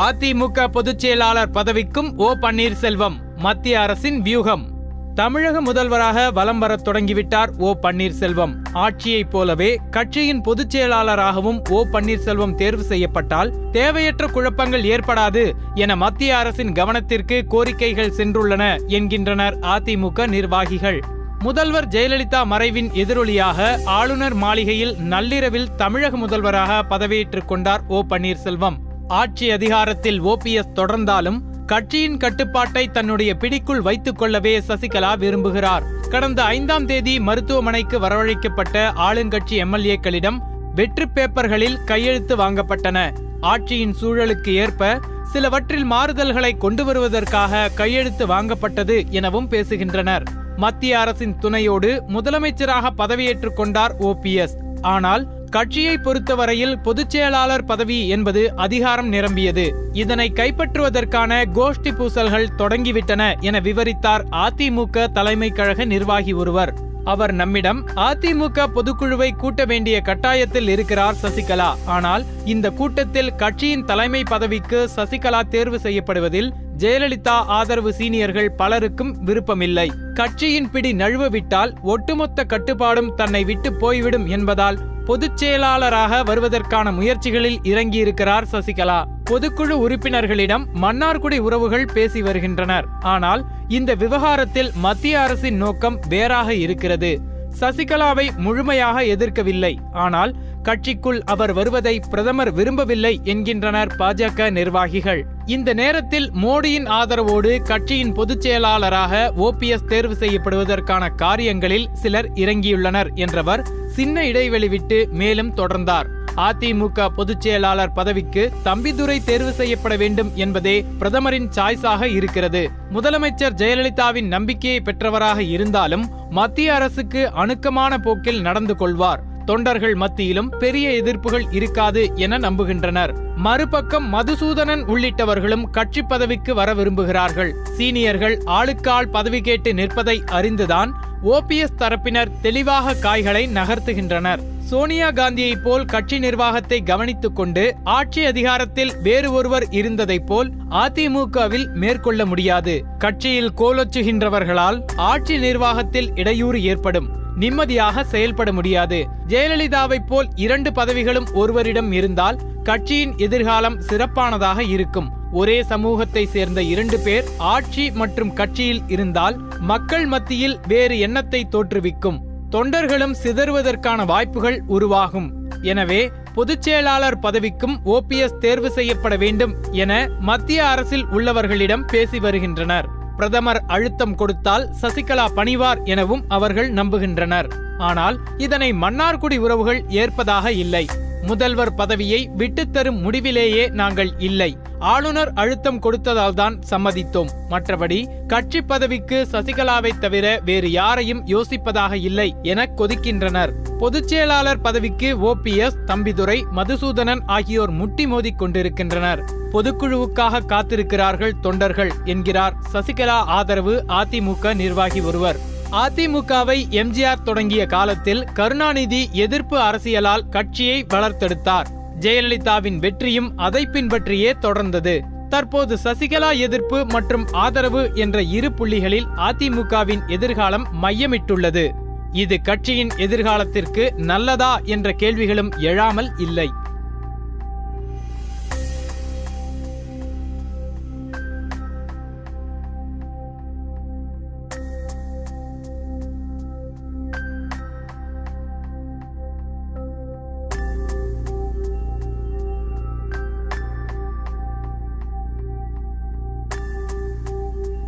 அதிமுக பொதுச் செயலாளர் பதவிக்கும் ஓ பன்னீர்செல்வம் மத்திய அரசின் வியூகம். தமிழக முதல்வராக வலம் வரத் தொடங்கிவிட்டார் ஓ பன்னீர்செல்வம். ஆட்சியைப் போலவே கட்சியின் பொதுச் செயலாளராகவும் ஓ பன்னீர்செல்வம் தேர்வு செய்யப்பட்டால் தேவையற்ற குழப்பங்கள் ஏற்படாது என மத்திய அரசின் கவனத்திற்கு கோரிக்கைகள் சென்றுள்ளன என்கின்றனர் அதிமுக நிர்வாகிகள். முதல்வர் ஜெயலலிதா மறைவின் எதிரொலியாக ஆளுநர் மாளிகையில் நள்ளிரவில் தமிழக முதல்வராக பதவியேற்றுக் கொண்டார் ஓ பன்னீர்செல்வம். ஆட்சி அதிகாரத்தில் ஓபிஎஸ் தொடர்ந்தாலும் கட்சியின் கட்டுப்பாட்டை தன்னுடைய பிடிக்குள் வைத்துக் கொள்ளவே சசிகலா விரும்புகிறார். கடந்த ஐந்தாம் தேதி மருத்துவமனைக்கு வரவழைக்கப்பட்ட ஆளுங்கட்சி எம்எல்ஏக்களிடம் வெற்று பேப்பர்களில் கையெழுத்து வாங்கப்பட்டன. ஆட்சியின் சூழலுக்கு ஏற்ப சிலவற்றில் மாறுதல்களை கொண்டு வருவதற்காக கையெழுத்து வாங்கப்பட்டது எனவும் பேசுகின்றனர். மத்திய அரசின் துணையோடு முதலமைச்சராக பதவியேற்றுக் கொண்டார் ஓபிஎஸ். ஆனால் கட்சியை பொறுத்தவரையில் பொதுச்செயலாளர் பதவி என்பது அதிகாரம் நிரம்பியது. இதனை கைப்பற்றுவதற்கான கோஷ்டி பூசல்கள் தொடங்கிவிட்டன என விவரித்தார் அதிமுக தலைமை கழக நிர்வாகி ஒருவர். அவர் நம்மிடம் அதிமுக பொதுக்குழுவை கூட்ட வேண்டிய கட்டாயத்தில் இருக்கிறார் சசிகலா. ஆனால் இந்த கூட்டத்தில் கட்சியின் தலைமை பதவிக்கு சசிகலா தேர்வு செய்யப்படுவதில் ஜெயலலிதா ஆதரவு சீனியர்கள் பலருக்கும் விருப்பமில்லை. கட்சியின் பிடி நழுவவிட்டால் ஒட்டுமொத்த கட்டுப்பாடும் தன்னை விட்டு போய்விடும் என்பதால் பொதுச் செயலாளராக வருவதற்கான முயற்சிகளில் இறங்கியிருக்கிறார் சசிகலா. பொதுக்குழு உறுப்பினர்களிடம் மன்னார்குடி உறவுகள் பேசி வருகின்றனர். ஆனால் இந்த விவகாரத்தில் மத்திய அரசின் நோக்கம் வேறாக இருக்கிறது. சசிகலாவை முழுமையாக எதிர்க்கவில்லை. ஆனால் கட்சிக்குள் அவர் வருவதை பிரதமர் விரும்பவில்லை என்கின்றனர் பாஜக நிர்வாகிகள். இந்த நேரத்தில் மோடியின் ஆதரவோடு கட்சியின் பொதுச் செயலாளராக ஓபிஎஸ் தேர்வு செய்யப்படுவதற்கான காரியங்களில் சிலர் இறங்கியுள்ளனர் என்றவர் சின்ன இடைவெளி விட்டு மேலும் தொடர்ந்தார். அதிமுக பொதுச் செயலாளர் பதவிக்கு தம்பிதுரை தேர்வு செய்யப்பட வேண்டும் என்பதே பிரதமரின் சாய்ஸாக இருக்கிறது. முதலமைச்சர் ஜெயலலிதாவின் நம்பிக்கையை பெற்றவராக இருந்தாலும் மத்திய அரசுக்கு அணுக்கமான போக்கில் நடந்து கொள்வார். தொண்டர்கள் மத்தியிலும் பெரிய எதிர்ப்புகள் இருக்காது என நம்புகின்றனர். மறுபக்கம் மதுசூதனன் உள்ளிட்டவர்களும் கட்சி பதவிக்கு வர விரும்புகிறார்கள். சீனியர்கள் ஆளுக்கால் பதவி கேட்டு நிற்பதை அறிந்துதான் ஓபிஎஸ் தரப்பினர் தெளிவாக காய்களை நகர்த்துகின்றனர். சோனியா காந்தியைப் போல் கட்சி நிர்வாகத்தை கவனித்துக் கொண்டு ஆட்சி அதிகாரத்தில் வேறு ஒருவர் இருந்ததைப் போல் அதிமுகவில் மேற்கொள்ள முடியாது. கட்சியில் கோலொச்சுகின்றவர்களால் ஆட்சி நிர்வாகத்தில் இடையூறு ஏற்படும். நிம்மதியாக செயல்பட முடியாது. ஜெயலலிதாவைப் போல் இரண்டு பதவிகளும் ஒருவரிடம் இருந்தால் கட்சியின் எதிர்காலம் சிறப்பானதாக இருக்கும். ஒரே சமூகத்தை சேர்ந்த இரண்டு பேர் ஆட்சி மற்றும் கட்சியில் இருந்தால் மக்கள் மத்தியில் வேறு எண்ணத்தை தோற்றுவிக்கும். தொண்டர்களும் சிதறுவதற்கான வாய்ப்புகள் உருவாகும். எனவே பொதுச் செயலாளர் பதவிக்கும் ஓபிஎஸ் தேர்வு செய்யப்பட வேண்டும் என மத்திய அரசில் உள்ளவர்களிடம் பேசி வருகின்றனர். பிரதமர் அழுத்தம் கொடுத்தால் சசிகலா பணிவார் எனவும் அவர்கள் நம்புகின்றனர். ஆனால் இதனை மன்னார்குடி உறவுகள் ஏற்பதாக இல்லை. முதல்வர் பதவியை விட்டுத்தரும் முடிவிலேயே நாங்கள் இல்லை. ஆளுநர் அழுத்தம் கொடுத்ததால் தான் சம்மதித்தோம். மற்றபடி கட்சி பதவிக்கு சசிகலாவை தவிர வேறு யாரையும் யோசிப்பதாக இல்லை என கொதிக்கின்றனர். பொதுச் செயலாளர் பதவிக்கு ஓபிஎஸ் தம்பிதுரை மதுசூதனன் ஆகியோர் முட்டி மோதி கொண்டிருக்கின்றனர். பொதுக்குழுவுக்காக காத்திருக்கிறார்கள் தொண்டர்கள் என்கிறார் சசிகலா ஆதரவு அதிமுக நிர்வாகி ஒருவர். அதிமுகவை எம்ஜிஆர் தொடங்கிய காலத்தில் கருணாநிதி எதிர்ப்பு அரசியலால் கட்சியை வளர்த்தெடுத்தார். ஜெயலலிதாவின் வெற்றியும் அதை பின்பற்றியே தொடர்ந்தது. தற்போது சசிகலா எதிர்ப்பு மற்றும் ஆதரவு என்ற இரு புள்ளிகளில் அதிமுகவின் எதிர்காலம் மையமிட்டுள்ளது. இது கட்சியின் எதிர்காலத்திற்கு நல்லதா என்ற கேள்விகளும் எழாமல் இல்லை.